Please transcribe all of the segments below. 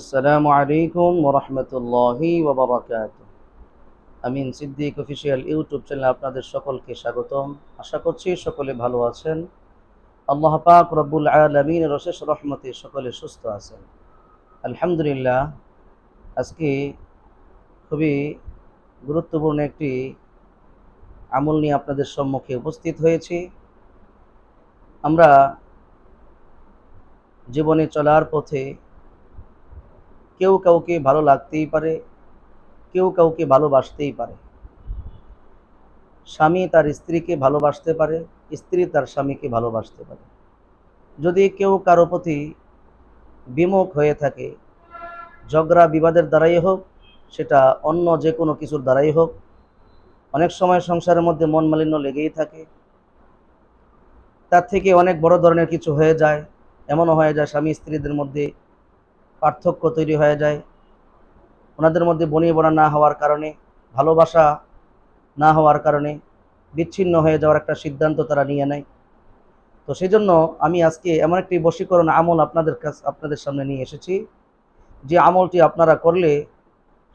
আসসালামু আলাইকুম ওরহমতুল্লাহি ওবরাকাত আমিন সিদ্দিক অফিসিয়াল ইউটিউব চ্যানেলে আপনাদের সকলকে স্বাগতম। আশা করছি সকলে ভালো আছেন। আল্লাহ পাক রব্বুল আলমিন রশেষ রহমতে সকলে সুস্থ আছেন। আলহামদুলিল্লাহ, আজকে খুবই গুরুত্বপূর্ণ একটি আমল নিয়ে আপনাদের সম্মুখে উপস্থিত হয়েছি। আমরা জীবনে চলার পথে কেউ কাউকে ভালো লাগতেই পারে, কেউ কাউকে ভালোবাসতেই পারে। স্বামী তার স্ত্রীকে ভালোবাসতে পারে, স্ত্রী তার স্বামীকে ভালোবাসতে পারে। যদি কেউ কারও প্রতি বিমুখ হয়ে থাকে, ঝগড়া বিবাদের দ্বারাই হোক, সেটা অন্য যে কোনো কিছুর দ্বারাই হোক, অনেক সময় সংসারের মধ্যে মন মালিন্য লেগেই থাকে। তার থেকে অনেক বড় ধরনের কিছু হয়ে যায়, এমনও হয়ে যায় স্বামী স্ত্রীদের মধ্যে পার্থক্য তৈরি হয়ে যায়। ওনাদের মধ্যে বনিবনা না হওয়ার কারণে, ভালোবাসা না হওয়ার কারণে বিচ্ছিন্ন হয়ে যাওয়ার একটা সিদ্ধান্ত তারা নিয়ে নেয়। তো সেই জন্য আমি আজকে এমন একটি বশীকরণ আমল আপনাদের কাছ, আপনাদের সামনে নিয়ে এসেছি। যে আমলটি আপনারা করলে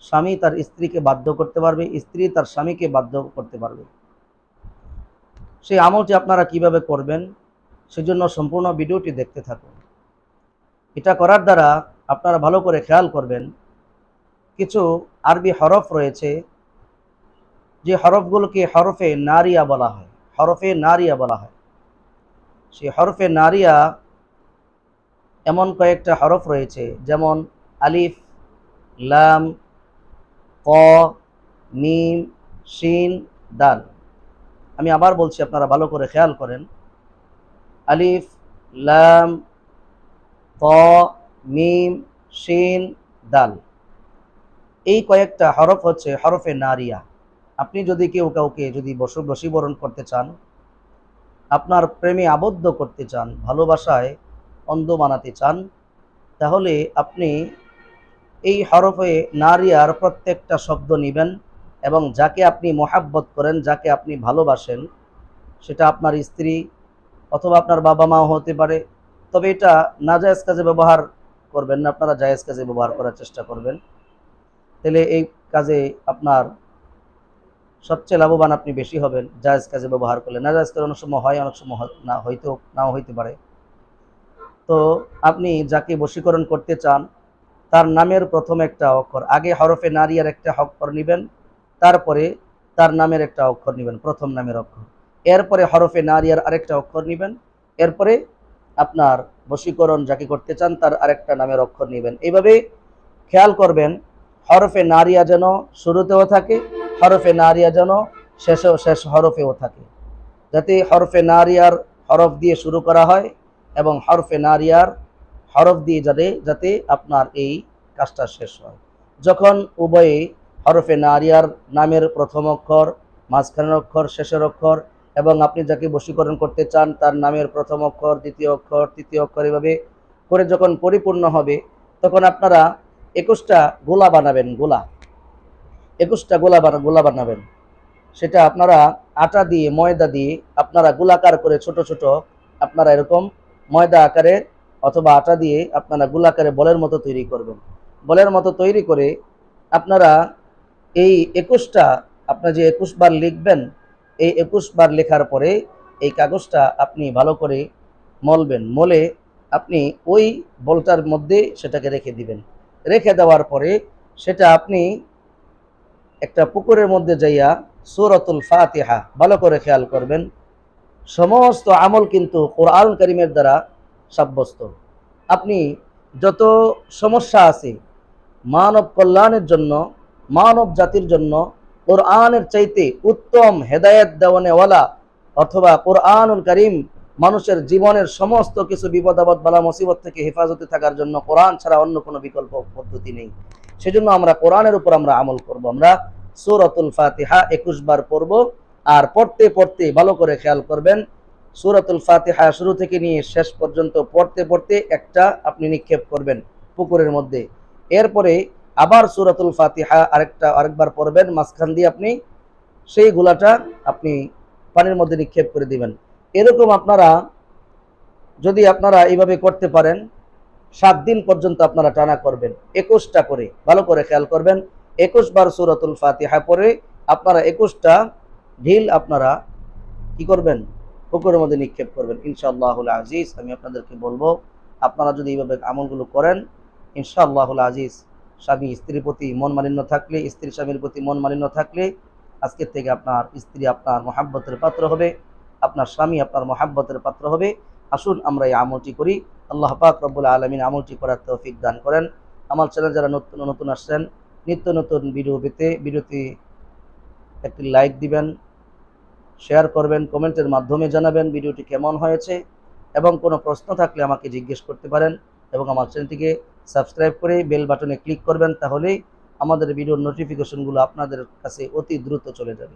স্বামী তার স্ত্রীকে বাধ্য করতে পারবে, স্ত্রী তার স্বামীকে বাধ্য করতে পারবে। সেই আমলটি আপনারা কীভাবে করবেন, সেজন্য সম্পূর্ণ ভিডিওটি দেখতে থাকুন। এটা করার দ্বারা আপনারা ভালো করে খেয়াল করবেন, কিছু আরবি হরফ রয়েছে, যে হরফগুলোকে হরফে নারিয়া বলা হয়, হরফে নারিয়া বলা হয়। সেই হরফে নারিয়া এমন কয়েকটা হরফ রয়েছে, যেমন আলিফ, লাম, ক, মিম, শিন, দাল। আমি আবার বলছি, আপনারা ভালো করে খেয়াল করেন। আলিফ, লাম ত মিম শিন দাল। এই কয়েকটা হরফ হচ্ছে হরফে নারিয়া। আপনি যদি কেউ কাউকে যদি বশীবরণ করতে চান, আপনার প্রেমে আবদ্ধ করতে চান, ভালোবাসায় অন্ধ বানাতে চান, তাহলে আপনি এই হরফে নারিয়ার প্রত্যেকটা শব্দ নেবেন এবং যাকে আপনি মহাব্বত করেন, যাকে আপনি ভালোবাসেন, সেটা আপনার স্ত্রী অথবা আপনার বাবা মাও হতে পারে। তবে এটা নাজায়েজ কাজে ব্যবহার করবেন না, আপনারা জায়েজ কাজে ব্যবহার করার চেষ্টা করবেন। তাহলে এই কাজে আপনার সবচেয়ে লাভবান আপনি বেশি হবেন, জায়েজ কাজে ব্যবহার করলে। নাজায়েজ কাজে অনেক সময় হয়, অনেক সময় না হয়তো নাও হইতে পারে। তো আপনি যাকে বশীকরণ করতে চান, তার নামের প্রথম একটা অক্ষর, আগে হরফে নারিয়ার একটা অক্ষর নেবেন, তারপরে তার নামের একটা অক্ষর নেবেন, প্রথম নামের অক্ষর। এরপরে হরফে নারিয়ার আরেকটা অক্ষর নেবেন, এরপরে আপনার বশীকরণ যাকে করতে চান, তার আরেকটা নামের অক্ষর নেবেন। এইভাবে খেয়াল করবেন, হরফে নারিয়া যেন শুরুতেও থাকে, হরফে নারিয়া যেন শেষেও শেষ হরফেও থাকে। যাতে হরফে নারিয়ার হরফ দিয়ে শুরু করা হয় এবং হরফে নারিয়ার হরফ দিয়ে যাতে যাতে আপনার এই কাজটা শেষ হয়। যখন উভয়ে হরফে নারিয়ার নামের প্রথম অক্ষর, মাঝখানের অক্ষর, শেষের অক্ষর এবং আপনি যাকে বশীকরণ করতে চান, তার নামের প্রথম অক্ষর, দ্বিতীয় অক্ষর, তৃতীয় অক্ষর এভাবে করে যখন পরিপূর্ণ হবে, তখন আপনারা একুশটা গোলা বানাবেন, গোলা। একুশটা গোলা বানা, গোলা বানাবেন। সেটা আপনারা আটা দিয়ে, ময়দা দিয়ে আপনারা গোলাকার করে ছোট ছোট আপনারা এরকম ময়দা আকারে অথবা আটা দিয়ে আপনারা গোলাকারে বলের মতো তৈরি করবেন। বলের মতো তৈরি করে আপনারা এই একুশটা, আপনার যে একুশ বার লিখবেন এই একুশ বার লেখার পরে এই কাগজটা আপনি ভালো করে মলবেন, মলে আপনি ওই বলটার মধ্যে সেটাকে রেখে দিবেন। রেখে দেওয়ার পরে সেটা আপনি একটা পুকুরের মধ্যে যাইয়া সুরতুল ফাতিহা ভালো করে খেয়াল করবেন। সমস্ত আমল কিন্তু কোরআন করিমের দ্বারা সাব্যস্ত। আপনি যত সমস্যা আছে মানব কল্যাণের জন্য, মানব জাতির জন্য কোরআনের চাইতে উত্তম হেদায়েত দেওয়ানেওয়ালা অথবা কোরআনুল করিম মানুষের জীবনের সমস্ত কিছু বিপদ আপদ বালা মুসিবত থেকে হেফাজতে থাকার জন্য কোরআন ছাড়া অন্য কোনো বিকল্প পদ্ধতি নেই। সেজন্য আমরা কোরআনের উপর আমরা আমল করব। আমরা সুরতুল ফাতিহা একুশ বার পড়ব আর পড়তে পড়তে ভালো করে খেয়াল করবেন, সূরাতুল ফাতিহা শুরু থেকে নিয়ে শেষ পর্যন্ত পড়তে পড়তে একটা আপনি নিক্ষেপ করবেন পুকুরের মধ্যে। এরপরে আবার সূরাতুল ফাতিহা আরেকটা, আরেকবার পড়বেন, মাঝখান দিয়ে আপনি সেই গোলাটা আপনি পানির মধ্যে নিক্ষেপ করে দিবেন। এরকম আপনারা যদি আপনারা এইভাবে করতে পারেন, সাত দিন পর্যন্ত আপনারা টানা করবেন, একুশটা করে, ভালো করে খেয়াল করবেন। একুশ বার সুরাতুল ফাতিহা পরে আপনারা একুশটা ঢিল আপনারা কি করবেন? পুকুরের মধ্যে নিক্ষেপ করবেন। ইনশাআল্লাহুল আজিজ, আমি আপনাদেরকে বলব, আপনারা যদি এইভাবে আমলগুলো করেন, ইনশাআল্লাহুল আজিজ স্বামী স্ত্রীর প্রতি মন মালিন্য থাকলে, স্ত্রী স্বামীর প্রতি মন মালিন্য থাকলে আজকের থেকে আপনার স্ত্রী আপনার মহাব্বতের পাত্র হবে, আপনার স্বামী আপনার মহাব্বতের পাত্র হবে। আসুন আমরা এই আমলটি করি। আল্লাহ পাক রব্বুল আলমিন আমলটি করার তৌফিক দান করেন। আমার চ্যানেল যারা নতুন নতুন আসছেন, নিত্য নতুন ভিডিও পেতে ভিডিওতে একটি লাইক দিবেন, শেয়ার করবেন, কমেন্টের মাধ্যমে জানাবেন ভিডিওটি কেমন হয়েছে এবং কোনো প্রশ্ন থাকলে আমাকে জিজ্ঞেস করতে পারেন এবং আমার চ্যানেলটিকে সাবস্ক্রাইব করে বেল বাটনে ক্লিক করবেন, তাহলেই আমাদের ভিডিওর নোটিফিকেশনগুলো আপনাদের কাছে অতি দ্রুত চলে যাবে।